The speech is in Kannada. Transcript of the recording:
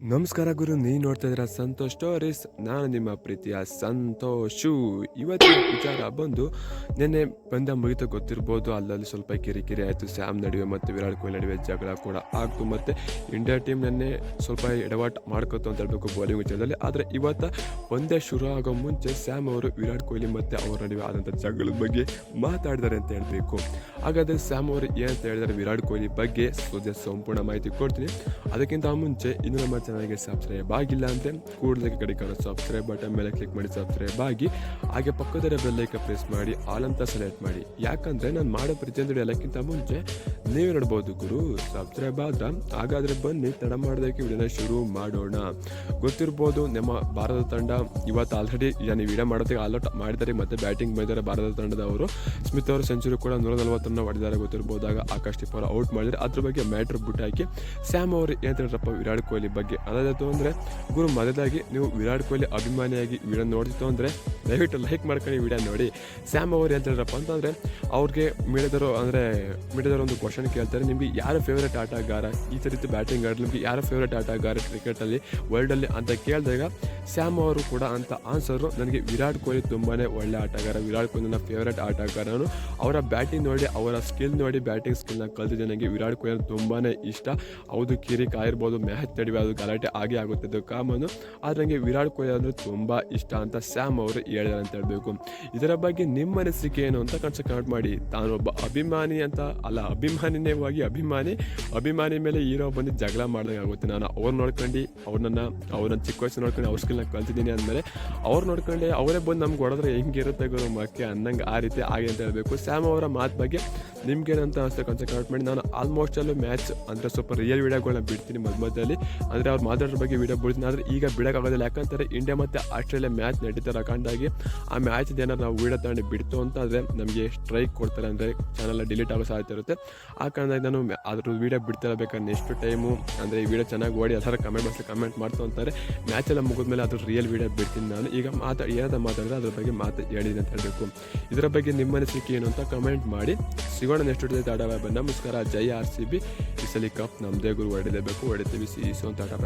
ನಮಸ್ಕಾರ ಗುರು ನೀ ನೋಡ್ತಾ ಇದ್ದೀರಾ ಸಂತೋಷ್ ಸ್ಟೋರೀಸ್. ನಾನು ನಿಮ್ಮ ಪ್ರೀತಿಯ ಸಂತೋಷು. ಇವತ್ತಿನ ವಿಚಾರ ಬಂದು, ನಿನ್ನೆ ಬಂದ ಮುಗಿತ ಗೊತ್ತಿರ್ಬೋದು, ಅಲ್ಲಲ್ಲಿ ಸ್ವಲ್ಪ ಕಿರಿಕಿರಿ ಆಯಿತು. ಸ್ಯಾಮ್ ನಡುವೆ ಮತ್ತು ವಿರಾಟ್ ಕೊಹ್ಲಿ ನಡುವೆ ಜಗಳ ಕೂಡ ಆಗ್ತು. ಮತ್ತು ಇಂಡಿಯಾ ಟೀಮ್ ನೆನ್ನೆ ಸ್ವಲ್ಪ ಎಡವಾಟ್ ಮಾಡ್ಕೊತು ಅಂತ ಹೇಳ್ಬೇಕು ಬೌಲಿಂಗ್ ವಿಚಾರದಲ್ಲಿ. ಆದರೆ ಇವತ್ತು ಒಂದೇ ಶುರು ಆಗೋ ಮುಂಚೆ ಸ್ಯಾಮ್ ಅವರು ವಿರಾಟ್ ಕೊಹ್ಲಿ ಮತ್ತು ಅವರ ನಡುವೆ ಆದಂಥ ಜಗಳದ ಬಗ್ಗೆ ಮಾತಾಡಿದ್ದಾರೆ ಅಂತ ಹೇಳಬೇಕು. ಹಾಗಾದರೆ ಸ್ಯಾಮ್ ಅವರು ಏನಂತ ಹೇಳಿದ್ದಾರೆ ವಿರಾಟ್ ಕೊಹ್ಲಿ ಬಗ್ಗೆ ಸಂಪೂರ್ಣ ಮಾಹಿತಿ ಕೊಡ್ತೀನಿ. ಅದಕ್ಕಿಂತ ಮುಂಚೆ ಇನ್ನು ನಮ್ಮ ಚಾನಲ್ಗೆ ಸಬ್ಸ್ಕ್ರೈಬ್ ಆಗಿಲ್ಲ ಅಂದರೆ ಕೂಡಲೇ ಕಡೆ ಕಾಣೋ ಸಬ್ಸ್ಕ್ರೈಬ್ ಬಟನ್ ಮೇಲೆ ಕ್ಲಿಕ್ ಮಾಡಿ ಸಬ್ಸ್ಕ್ರೈಬ್ ಆಗಿ, ಹಾಗೆ ಪಕ್ಕದರ ಬೆಲ್ಲೈಕ ಪ್ರೆಸ್ ಮಾಡಿ ಆಲ್ ಅಂತ ಸೆಲೆಕ್ಟ್ ಮಾಡಿ. ಯಾಕಂದರೆ ನಾನು ಮಾಡೋ ಪ್ರತಿಯೊಂದು ಎಲ್ಲಕ್ಕಿಂತ ಮುಂಚೆ ನೀವು ನೋಡ್ಬೋದು ಗುರು ಸಬ್ಸ್ಕ್ರೈಬ್ ಆದ್ರೆ ಹಾಗಾದರೆ ಬನ್ನಿ, ತಡ ಮಾಡೋದಕ್ಕೆ ವಿಡಿಯೋನ ಶುರು ಮಾಡೋಣ. ಗೊತ್ತಿರ್ಬೋದು ನಮ್ಮ ಭಾರತ ತಂಡ ಇವತ್ತು ಆಲ್ರೆಡಿ ಏನು ವಿಡಿಯೋ ಮಾಡೋದಕ್ಕೆ ಆಲ್ಔಟ್ ಮಾಡಿದ್ದಾರೆ, ಮತ್ತು ಬ್ಯಾಟಿಂಗ್ ಮಾಡಿದ್ದಾರೆ ಭಾರತ ತಂಡದವರು ಸ್ಮಿತ್ ಅವರು ಸೆಂಚುರಿ ಕೂಡ ನೂರ ನಲವತ್ತನ್ನು ಹೊಡೆದಾರೆ ಗೊತ್ತಿರ್ಬೋದಾಗ ಆಕಾಶ್ ದೀಪ್ ಅವರು ಔಟ್ ಮಾಡಿದರೆ ಅದ್ರ ಬಗ್ಗೆ ಮ್ಯಾಟ್ರ್ ಬಿಟ್ಟು ಹಾಕಿ ಸ್ಯಾಮ್ ಅವರು ಏನು ಹೇಳ್ರಪ್ಪ ವಿರಾಟ್ ಕೊಹ್ಲಿ ಬಗ್ಗೆ? ಅದಾಯ್ತು ಅಂದರೆ ಗುರು ಮೊದಲಾಗಿ ನೀವು ವಿರಾಟ್ ಕೊಹ್ಲಿ ಅಭಿಮಾನಿಯಾಗಿ ವಿಡಿಯೋ ನೋಡ್ತಿತ್ತು ಅಂದರೆ ದಯವಿಟ್ಟು ಲೈಕ್ ಮಾಡ್ಕೊಂಡು ವಿಡಿಯೋ ನೋಡಿ. ಸ್ಯಾಮ್ ಅವರು ಹೇಳ್ತಾರಪ್ಪ ಅಂತಂದರೆ ಅವ್ರಿಗೆ ಮೀಡಿಯಾದವರು ಅಂದರೆ ಮೀಡಿಯಾದವರು ಒಂದು ಕ್ವಶನ್ ಕೇಳ್ತಾರೆ. ನಿಮಗೆ ಯಾರು ಫೇವ್ರೇಟ್ ಆಟಗಾರ? ಈ ರೀತಿ ಬ್ಯಾಟಿಂಗ್ ಆಡಲಿ, ನಿಮಗೆ ಯಾರು ಫೇವ್ರೇಟ್ ಆಟಗಾರ ಕ್ರಿಕೆಟಲ್ಲಿ ವರ್ಲ್ಡಲ್ಲಿ ಅಂತ ಕೇಳಿದಾಗ ಸ್ಯಾಮ್ ಅವರು ಕೂಡ ಅಂತ ಆನ್ಸರು ನನಗೆ ವಿರಾಟ್ ಕೊಹ್ಲಿ ತುಂಬಾ ಒಳ್ಳೆ ಆಟಗಾರ. ವಿರಾಟ್ ಕೊಹ್ಲಿ ನನ್ನ ಫೇವ್ರೇಟ್ ಆಟಗಾರನು. ಅವರ ಬ್ಯಾಟಿಂಗ್ ನೋಡಿ, ಅವರ ಸ್ಕಿಲ್ ನೋಡಿ ಬ್ಯಾಟಿಂಗ್ ಸ್ಕಿಲ್ನ ಕಲ್ತಿದ್ದೆ ನನಗೆ ವಿರಾಟ್ ಕೊಹ್ಲಿ ತುಂಬಾ ಇಷ್ಟ. ಹೌದು, ಕಿರಿಕ್ ಆಗಿರ್ಬೋದು, ಮ್ಯಾಚ್ ಅದು ಗಲಾಟೆ ಆಗೇ ಆಗುತ್ತಿದ್ದು ಕಾಮನು. ಆದರೆ ನನಗೆ ವಿರಾಟ್ ಕೊಹ್ಲಿ ಅಂದರೆ ತುಂಬ ಇಷ್ಟ ಅಂತ ಸ್ಯಾಮ್ ಅವರು ಹೇಳಿದ್ದಾರೆ ಅಂತ ಹೇಳಬೇಕು. ಇದರ ಬಗ್ಗೆ ನಿಮ್ಮ ಅನಿಸಿಕೆ ಏನು ಅಂತ ಕನ್ಸ ಕಮೆಂಟ್ ಮಾಡಿ. ತಾನೊಬ್ಬ ಅಭಿಮಾನಿ ಅಂತ ಅಲ್ಲ ಅಭಿಮಾನಿನೇ ಹೋಗಿ ಅಭಿಮಾನಿ. ಅಭಿಮಾನಿ ಮೇಲೆ ಹೀರೋ ಬಂದು ಜಗಳ ಆಗುತ್ತೆ. ನಾನು ಅವ್ರು ನೋಡ್ಕೊಂಡು ಅವ್ರನ್ನ ಅವ್ರನ್ನ ಚಿಕ್ಕ ವಯಸ್ಸು ನೋಡ್ಕೊಂಡು ಅವ್ರ ಸ್ಕಿಲ್ನ ಕಲ್ತಿದ್ದೀನಿ ಅಂದಮೇಲೆ ಅವ್ರು ನೋಡ್ಕೊಂಡೆ, ಅವರೇ ಬಂದು ನಮ್ಗೆ ಹೊಡೆದ್ರೆ ಹೆಂಗಿರುತ್ತೆ ಗುರು ಮಕ್ಕೆ ಅನ್ನಂಗೆ ಆ ರೀತಿ ಆಗಿ ಅಂತ ಹೇಳಬೇಕು. ಸ್ಯಾಮ್ ಅವರ ಮಾತು ಬಗ್ಗೆ ನಿಮ್ಗೇನಂತ ಅನಿಸ್ತಾ ಕನ್ಸ ಕಮೆಂಟ್ ಮಾಡಿ. ನಾನು ಆಲ್ಮೋಸ್ಟ್ ಅಲ್ಲೂ ಮ್ಯಾಚ್ ಅಂದರೆ ಸ್ವಲ್ಪ ರಿಯಲ್ ವಿಡಿಯೋಗಳನ್ನ ಬಿಡ್ತೀನಿ ಮಧ್ಯ ಮಧ್ಯದಲ್ಲಿ. ಅಂದರೆ ಅವ್ರು ಮಾತಾಡೋದ್ರ ಬಗ್ಗೆ ವಿಡಿಯೋ ಬಿಡ್ತೀನಿ. ಆದರೆ ಈಗ ಬಿಡೋಕ್ಕಾಗೋದಿಲ್ಲ ಯಾಕಂತಾರೆ ಇಂಡಿಯಾ ಮತ್ತು ಆಸ್ಟ್ರೇಲಿಯಾ ಮ್ಯಾಚ್ ನಡೀತಾರೆ ಕಂಡಾಗಿ ಆ ಮ್ಯಾಚ್ ಏನಾದ್ರು ನಾವು ವಿಡಿಯೋ ತಗೊಂಡು ಬಿಡ್ತು ಅಂತ ಆದರೆ ನಮಗೆ ಸ್ಟ್ರೈಕ್ ಕೊಡ್ತಾರೆ ಅಂದರೆ ಚಾನಲ್ ಡಿಲೀಟ್ ಆಗೋ ಸಾಧ್ಯತೆ ಇರುತ್ತೆ. ಆ ಕಾರಣದಾಗ ನಾನು ಅದ್ರ ವಿಡಿಯೋ ಬಿಡ್ತಿರಬೇಕಾದ್ರೆ ನೆಕ್ಸ್ಟ್ ಟೈಮು ಅಂದರೆ ಈ ವಿಡಿಯೋ ಚೆನ್ನಾಗಿ ಓಡಿ ಎಲ್ಲರ ಕಮೆಂಟ್ ಬಾಕ್ಸಲ್ಲಿ ಕಮೆಂಟ್ ಮಾಡ್ತು ಅಂತಾರೆ. ಮ್ಯಾಚ್ ಎಲ್ಲ ಮುಗಿದ್ಮೇಲೆ ಅದ್ರ ರಿಯಲ್ ವಿಡಿಯೋ ಬಿಡ್ತೀನಿ ನಾನು. ಈಗ ಮಾತಾ, ಏನಾದ್ರು ಮಾತಾಡಿದ್ರೆ ಅದ್ರ ಬಗ್ಗೆ ಮಾತು ಹೇಳಿದೆ ಅಂತ ಹೇಳಬೇಕು. ಇದರ ಬಗ್ಗೆ ನಿಮ್ಮ ಅನಿಸಿಕೆ ಏನು ಅಂತ ಕಮೆಂಟ್ ಮಾಡಿ. ಸಿಗೋಣ ನೆಕ್ಸ್ಟ್ ಜೊತೆ ಆಡವ ನಮಸ್ಕಾರ. Jai R C B. ಈ ಸಲ ಕಪ್ ನಮ್ಮದೇ ಗುರು ಹೊಡೆಯಲೇಬೇಕು ಹೊಡಿತೀವಿ. ಸಿ ಇಸು ಅಂತ ಆಟ